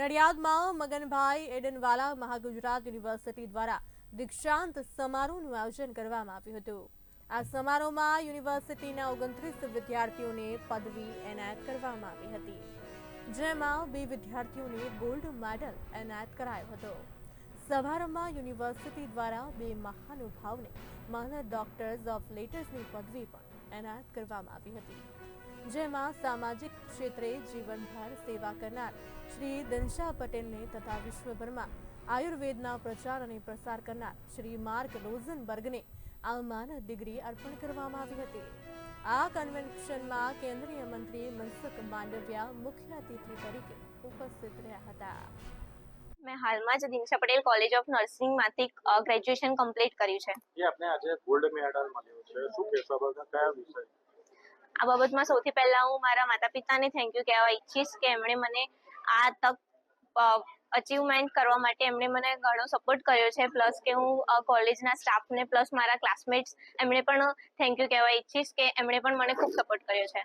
નડિયાદમાં Maganbhai Adenwala Mahagujarat university દ્વારા દીક્ષાંત સમારોહનું આયોજન કરવામાં આવ્યું હતું. આ સમારોહમાં યુનિવર્સિટીના ઓગણત્રીસ વિદ્યાર્થીઓને પદવી એનાયત કરવામાં આવી હતી. જેમાં બે વિદ્યાર્થીઓને ગોલ્ડ મેડલ એનાયત કરાયો હતો. સમારંભમાં યુનિવર્સિટી દ્વારા બે મહાનુભાવને મહાન ડોક્ટર્સ ઓફ લેટર્સની પદવી પણ એનાયત કરવામાં આવી હતી. જેમાં સામાજિક ક્ષેત્રે જીવનભર સેવા કરનાર શ્રી દંશા પટેલને તથા વિશ્વભરમાં આયુર્વેદના પ્રચાર અને પ્રસાર કરનાર શ્રી માર્ક રોઝનબર્ગને આ માનદ ડિગ્રી અર્પણ કરવામાં આવી હતી. આ કન્વેન્શનમાં કેન્દ્રીય મંત્રી મનસુખ માંડવિયા મુખ્ય અતિથિ તરીકે ઉપસ્થિત રહ્યા હતા. મેં હાલમાં જ દિનશા પટેલ કોલેજ ઓફ નર્સિંગમાંથી ગ્રેજ્યુએશન કમ્પ્લીટ કર્યું છે. જે આપને આજે ગોલ્ડ મેડલ મળ્યો છે. શું કહેશો? કયા વિષય? આ બાબતમાં સૌથી પહેલા હું મારા માતા પિતાને થેન્ક યુ કહેવા ઈચ્છીશ કે એમણે મને આ તક અચીવમેન્ટ કરવા માટે એમણે મને ઘણો સપોર્ટ કર્યો છે. પ્લસ કે હું કોલેજના સ્ટાફને પ્લસ મારા ક્લાસમેટ્સ એમણે પણ થેન્ક યુ કહેવા ઈચ્છીશ કે એમણે પણ મને ખૂબ સપોર્ટ કર્યો છે.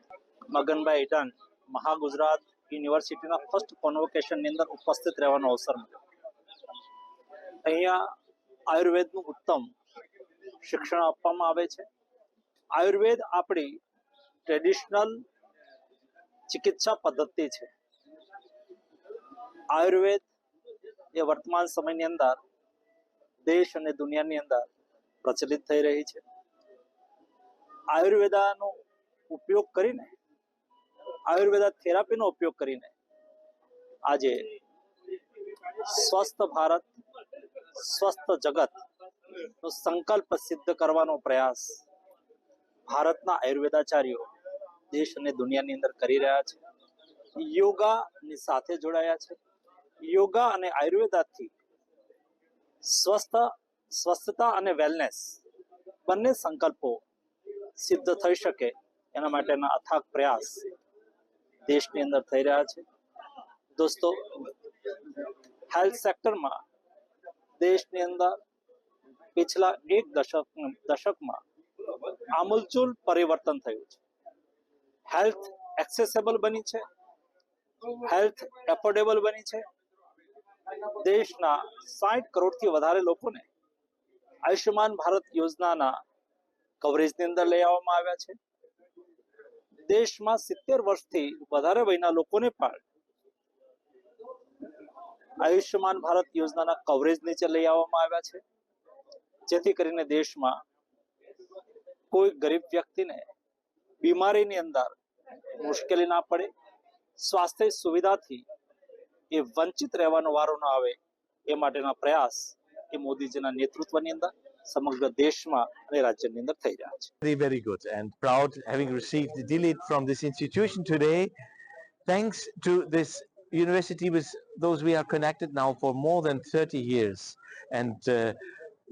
મગનભાઈ ઇટન મહાગુજરાત યુનિવર્સિટીના ફર્સ્ટ કોન્વોકેશનની અંદર ઉપસ્થિત રહેવાનો અવસર મળ્યો. અહીંયા આયુર્વેદનું ઉત્તમ શિક્ષણ આપવામાં આવે છે. આયુર્વેદ આપણી ટ્રેડિશનલ ચિકિત્સા પદ્ધતિ છે આયુર્વેદ એ વર્તમાન સમયની અંદર દેશ અને દુનિયાની અંદર પ્રચલિત થઈ રહી છે આયુર્વેદાનો ઉપયોગ કરીને આયુર્વેદા થેરાપીનો ઉપયોગ કરીને આજે સ્વસ્થ ભારત સ્વસ્થ જગત નો સંકલ્પ સિદ્ધ કરવાનો પ્રયાસ ભારતના આયુર્વેદાચાર્યો દેશ અને દુનિયાની અંદર કરી રહ્યા છે. યોગાની સાથે જોડાયા છે. યોગા અને આયુર્વેદાથી સ્વસ્થ, સ્વસ્થતા અને વેલનેસ બંને સંકલ્પો સિદ્ધ થઈ શકે એના માટેના અથાગ પ્રયાસ દેશની અંદર થઈ રહ્યા છે. દોસ્તો હેલ્થ સેક્ટરમાં દેશની અંદર પિછલા એક દશક, દશકમાં આમૂલચૂલ પરિવર્તન થયું છે. હેલ્થ એક્સેસેબલ બની છે? હેલ્થ એફોર્ડેબલ બની છે? દેશના સાઠ કરોડથી વધારે લોકોને આયુષ્યમાન ભારત યોજનાના કવરેજની અંદર લઈ આવવામાં આવ્યા છે. દેશમાં સિત્તેર વર્ષથી વધારે વયના લોકોને પણ આયુષ્યમાન ભારત યોજનાના કવરેજ નીચે લઈ આવવામાં આવ્યા છે. જેથી કરીને દેશમાં કોઈ ગરીબ વ્યક્તિને બીમારીની અંદર મુશ્કેલી ના પડે સ્વાસ્થ્ય સુવિધાથી એ વંચિત રહેવાનો વારો ન આવે એ માટેના પ્રયાસ એ મોદીજીના નેતૃત્વની અંદર સમગ્ર દેશમાં અને રાજ્યની અંદર થઈ રહ્યા છે very, very good and proud having received the delete from this institution today. Thanks to this university with those we are connected now for more than 30 years. And, uh,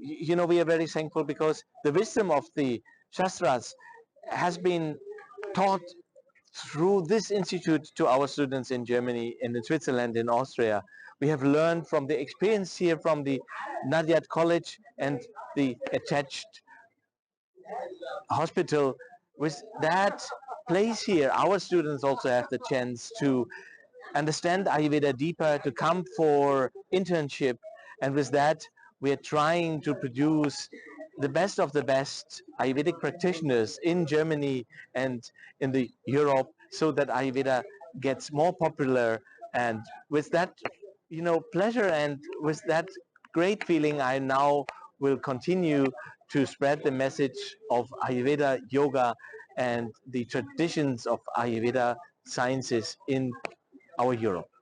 y- you know, we are very thankful because the wisdom of the Shastras has been taught through this institute to our students in Germany and in Switzerland, in Austria. We have learned from the experience here from the Nadiad College and the attached hospital with that place here our students also have the chance to understand ayurveda deeper to come for internship and with that we are trying to produce the best of the best ayurvedic practitioners in germany and in the europe so that ayurveda gets more popular and with that you know pleasure and with that great feeling i now will continue to spread the message of Ayurveda yoga and the traditions of Ayurveda sciences in our Europe.